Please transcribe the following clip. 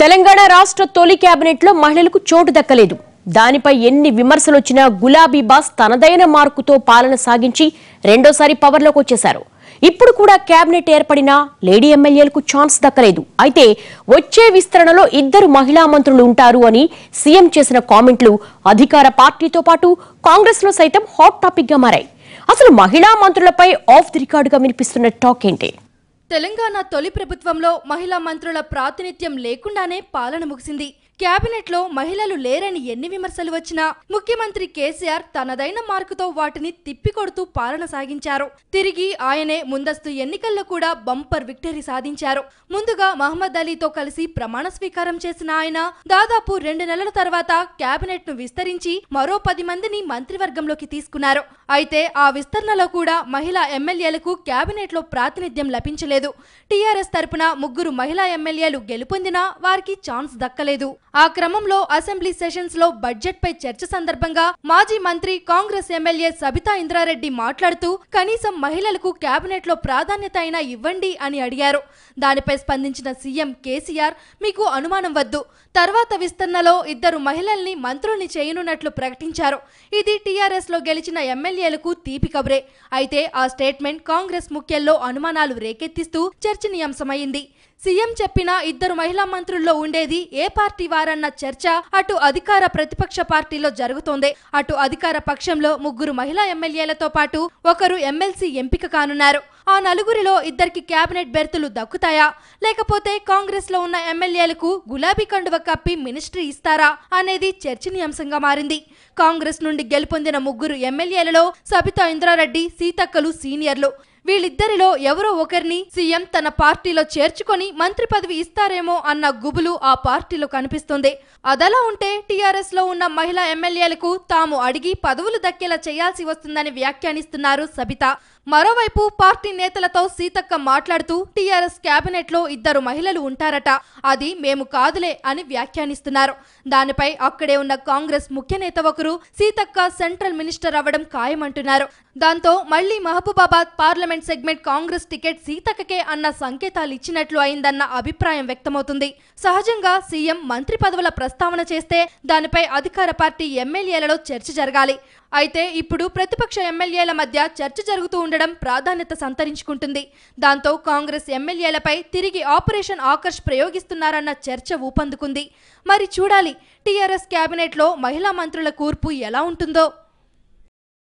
తెలంగాణ రాష్ట్ర తొలి కేబినెట్లో మహిళలకు చోటు దక్కలేదు. దానిపై ఎన్ని విమర్శలు వచ్చినా గులాబీ బాస్ తనదైన మార్కుతో పాలన సాగించి రెండోసారి పవర్లోకి వచ్చేశారు. ఇప్పుడు కూడా కేబినెట్ ఏర్పడినా లేడీ ఎమ్మెల్యేలకు ఛాన్స్ దక్కలేదు. అయితే వచ్చే విస్తరణలో ఇద్దరు మహిళా మంత్రులు ఉంటారు అని సీఎం చేసిన కామెంట్లు అధికార పార్టీతో పాటు కాంగ్రెస్లో సైతం హాట్ టాపిక్గా మారాయి. అసలు మహిళా మంత్రులపై ఆఫ్ ది రికార్డుగా వినిపిస్తున్న టాక్ ఏంటి? తెలంగాణ తొలి ప్రభుత్వంలో మహిళా మంత్రుల ప్రాతినిధ్యం లేకుండానే పాలన ముగిసింది. కేబినెట్లో మహిళలు లేరని ఎన్ని విమర్శలు వచ్చినా ముఖ్యమంత్రి కేసీఆర్ తనదైన మార్కుతో వాటిని తిప్పికొడుతూ పాలన సాగించారు. తిరిగి ఆయనే ముందస్తు ఎన్నికల్లో కూడా బంపర్ విక్టరీ సాధించారు. ముందుగా మహమ్మద్ అలీతో కలిసి ప్రమాణ స్వీకారం చేసిన ఆయన దాదాపు రెండు నెలల తర్వాత కేబినెట్ను విస్తరించి మరో పది మందిని మంత్రివర్గంలోకి తీసుకున్నారు. అయితే ఆ విస్తరణలో కూడా మహిళా ఎమ్మెల్యేలకు కేబినెట్లో ప్రాతినిధ్యం లభించలేదు. టీఆర్ఎస్ తరపున ముగ్గురు మహిళా ఎమ్మెల్యేలు గెలుపొందినా వారికి ఛాన్స్ దక్కలేదు. ఆ క్రమంలో అసెంబ్లీ సెషన్స్లో బడ్జెట్ పై చర్చ సందర్భంగా మాజీ మంత్రి కాంగ్రెస్ ఎమ్మెల్యే సబితా ఇంద్రారెడ్డి మాట్లాడుతూ కనీసం మహిళలకు కేబినెట్లో ప్రాధాన్యత అయినా ఇవ్వండి అని అడిగారు. దానిపై స్పందించిన సీఎం కేసీఆర్ మీకు అనుమానం వద్దు. తర్వాత విస్తరణలో ఇద్దరు మహిళల్ని మంత్రుల్ని చేయనున్నట్లు ప్రకటించారు. ఇది టీఆర్ఎస్లో గెలిచిన ఎమ్మెల్యేలకు తీపి కబురే. అయితే ఆ స్టేట్మెంట్ కాంగ్రెస్ ముఖ్యంలో అనుమానాలు రేకెత్తిస్తూ చర్చనీయాంశమైంది. సీఎం చెప్పిన ఇద్దరు మహిళా మంత్రుల్లో ఉండేది ఏ పార్టీ వారన్న చర్చ అటు అధికార ప్రతిపక్ష పార్టీలో జరుగుతోంది. అటు అధికార పక్షంలో ముగ్గురు మహిళా ఎమ్మెల్యేలతో పాటు ఒకరు ఎమ్మెల్సీ ఎంపిక కానున్నారు. ఆ నలుగురిలో ఇద్దరికి కేబినెట్ బెర్తులు దక్కుతాయా? లేకపోతే కాంగ్రెస్లో ఉన్న ఎమ్మెల్యేలకు గులాబీ కండువ కప్పి మినిస్ట్రీ ఇస్తారా అనేది చర్చనీయాంశంగా మారింది. కాంగ్రెస్ నుండి గెలుపొందిన ముగ్గురు ఎమ్మెల్యేలలో సబితా ఇంద్రారెడ్డి సీతక్కలు సీనియర్లు. వీళ్ళిద్దరిలో ఎవరో ఒకరిని సీఎం తన పార్టీలో చేర్చుకొని మంత్రి పదవి ఇస్తారేమో అన్న గుబులు ఆ పార్టీలో కనిపిస్తుంది. అదలా ఉంటే టీఆర్ఎస్లో ఉన్న మహిళా ఎమ్మెల్యేలకు తాము అడిగి పదవులు దక్కేలా చేయాల్సి వస్తుందని వ్యాఖ్యానిస్తున్నారు సబిత. మరోవైపు పార్టీ నేతలతో సీతక్క మాట్లాడుతూ టీఆర్ఎస్ కేబినెట్లో ఇద్దరు మహిళలు ఉంటారట. అది మేము కాదులే అని వ్యాఖ్యానిస్తున్నారు. దానిపై అక్కడే ఉన్న కాంగ్రెస్ ముఖ్య నేత ఒకరు సీతక్క సెంట్రల్ మినిస్టర్ అవ్వడం ఖాయమంటున్నారు. దాంతో మళ్ళీ Mahabubabad parliament segment Congress ticket సీతక్కకే అన్న సంకేతాలు ఇచ్చినట్లు అయిందన్న అభిప్రాయం వ్యక్తమవుతుంది. సహజంగా సీఎం మంత్రి పదవుల ప్రస్తావన చేస్తే దానిపై అధికార పార్టీ ఎమ్మెల్యేలలో చర్చ జరగాలి. అయితే ఇప్పుడు ప్రతిపక్ష ఎమ్మెల్యేల మధ్య చర్చ జరుగుతూ ఉండడం ప్రాధాన్యత సంతరించుకుంటుంది. దాంతో కాంగ్రెస్ ఎమ్మెల్యేలపై తిరిగి ఆపరేషన్ ఆకర్ష్ ప్రయోగిస్తున్నారన్న చర్చ ఊపందుకుంది. మరి చూడాలి టీఆర్ఎస్ కేబినెట్లో మహిళా మంత్రుల కూర్పు ఎలా ఉంటుందో.